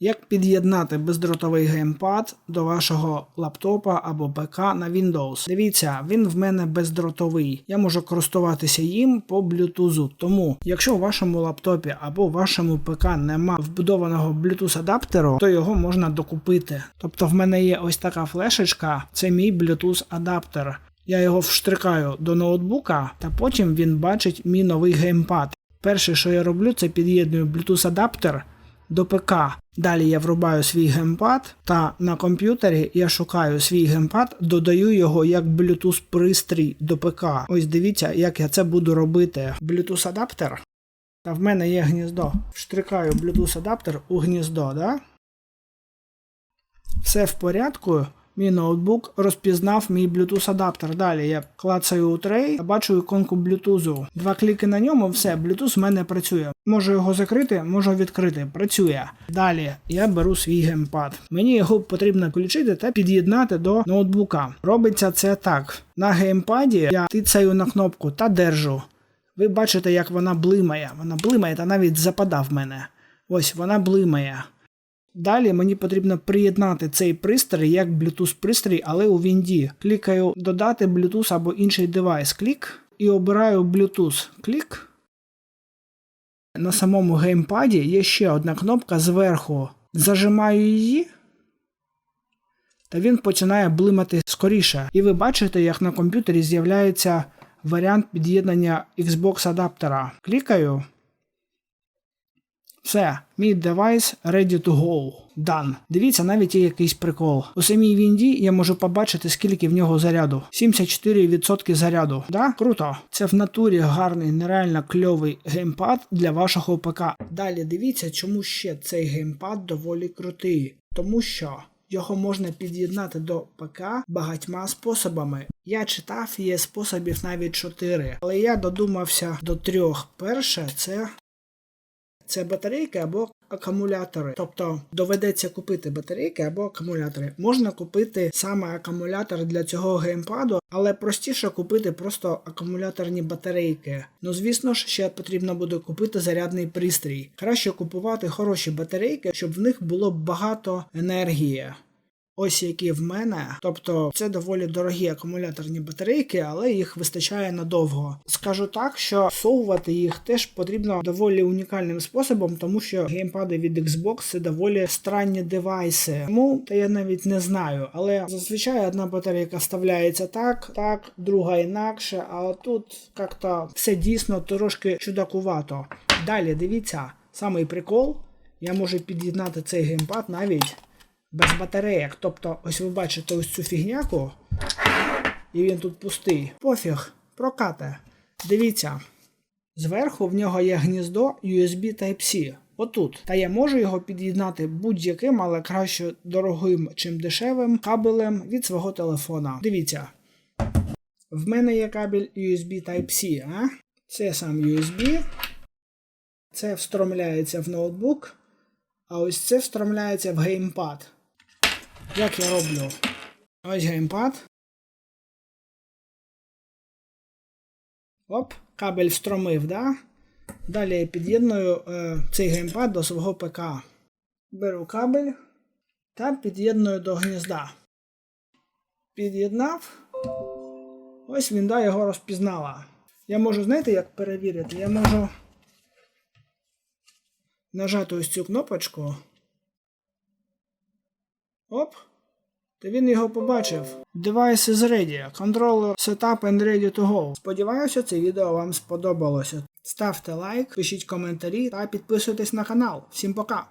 Як під'єднати бездротовий геймпад до вашого лаптопа або ПК на Windows? Дивіться, він в мене бездротовий. Я можу користуватися їм по Bluetooth. Тому, якщо у вашому лаптопі або вашому ПК нема вбудованого Bluetooth адаптеру, то його можна докупити. Тобто в мене є ось така флешечка, це мій Bluetooth адаптер. Я його вштрикаю до ноутбука, та потім він бачить мій новий геймпад. Перше, що я роблю, це під'єдную Bluetooth адаптер до ПК. Далі я врубаю свій геймпад, та на комп'ютері я шукаю свій геймпад, додаю його як Bluetooth пристрій до ПК. Ось дивіться, як я це буду робити. Bluetooth адаптер. Та в мене є гніздо. Штрикаю Bluetooth адаптер у гніздо, да? Все в порядку. Мій ноутбук розпізнав мій Bluetooth адаптер. Далі я клацаю у трей бачу іконку Bluetooth. Два кліки на ньому, все, Bluetooth в мене працює. Можу його закрити, можу відкрити. Працює. Далі я беру свій геймпад. Мені його потрібно включити та під'єднати до ноутбука. Робиться це так. На геймпаді я тицяю на кнопку та держу. Ви бачите, як вона блимає. Вона блимає та навіть запада в мене. Ось вона блимає. Далі мені потрібно приєднати цей пристрій як Bluetooth пристрій, але у Вінді. Клікаю додати Bluetooth або інший девайс. Клік і обираю Bluetooth. Клік. На самому геймпаді є ще одна кнопка зверху. Зажимаю її. Та він починає блимати скоріше. І ви бачите, як на комп'ютері з'являється варіант під'єднання Xbox адаптера. Клікаю. Все, мій девайс ready to go. Done. Дивіться, навіть є якийсь прикол. У самій Вінді я можу побачити, скільки в нього заряду. 74% заряду. Да? Круто. Це в натурі гарний, нереально кльовий геймпад для вашого ПК. Далі дивіться, чому ще цей геймпад доволі крутий. Тому що. Його можна під'єднати до ПК багатьма способами. Я читав, є способів навіть 4, але я додумався до трьох. Перше це це батарейки або акумулятори. Тобто доведеться купити батарейки або акумулятори. Можна купити саме акумулятор для цього геймпаду, але простіше купити просто акумуляторні батарейки. Ну звісно ж, ще потрібно буде купити зарядний пристрій. Краще купувати хороші батарейки, щоб в них було багато енергії. Ось які в мене, тобто це доволі дорогі акумуляторні батарейки, але їх вистачає надовго. Скажу так, що всовувати їх теж потрібно доволі унікальним способом, тому що геймпади від Xbox це доволі странні девайси. Тому та я навіть не знаю. Але зазвичай одна батарейка вставляється так, так, друга інакше, а тут як-то все дійсно трошки чудакувато. Далі дивіться, самий прикол, я можу під'єднати цей геймпад навіть без батареїк. Тобто, ось ви бачите ось цю фігняку, і він тут пустий. Пофіг, прокате. Дивіться, зверху в нього є гніздо USB Type-C. Отут. Та я можу його під'єднати будь-яким, але краще дорогим чим дешевим кабелем від свого телефона. Дивіться. В мене є кабель USB Type-C, а? Це сам USB. Це встромляється в ноутбук. А ось це встромляється в геймпад. Як я роблю? Ось геймпад. Оп, кабель встромив, да? Далі я під'єдную е, цей геймпад до свого ПК. Беру кабель та під'єдную до гнізда. Під'єднав. Ось вінда його розпізнала. Я можу, знаєте, як перевірити? Я можу нажати ось цю кнопочку. Оп. Та він його побачив. Device is ready. Controller setup and ready to go. Сподіваюся, це відео вам сподобалося. Ставте лайк, пишіть коментарі та підписуйтесь на канал. Всім пока!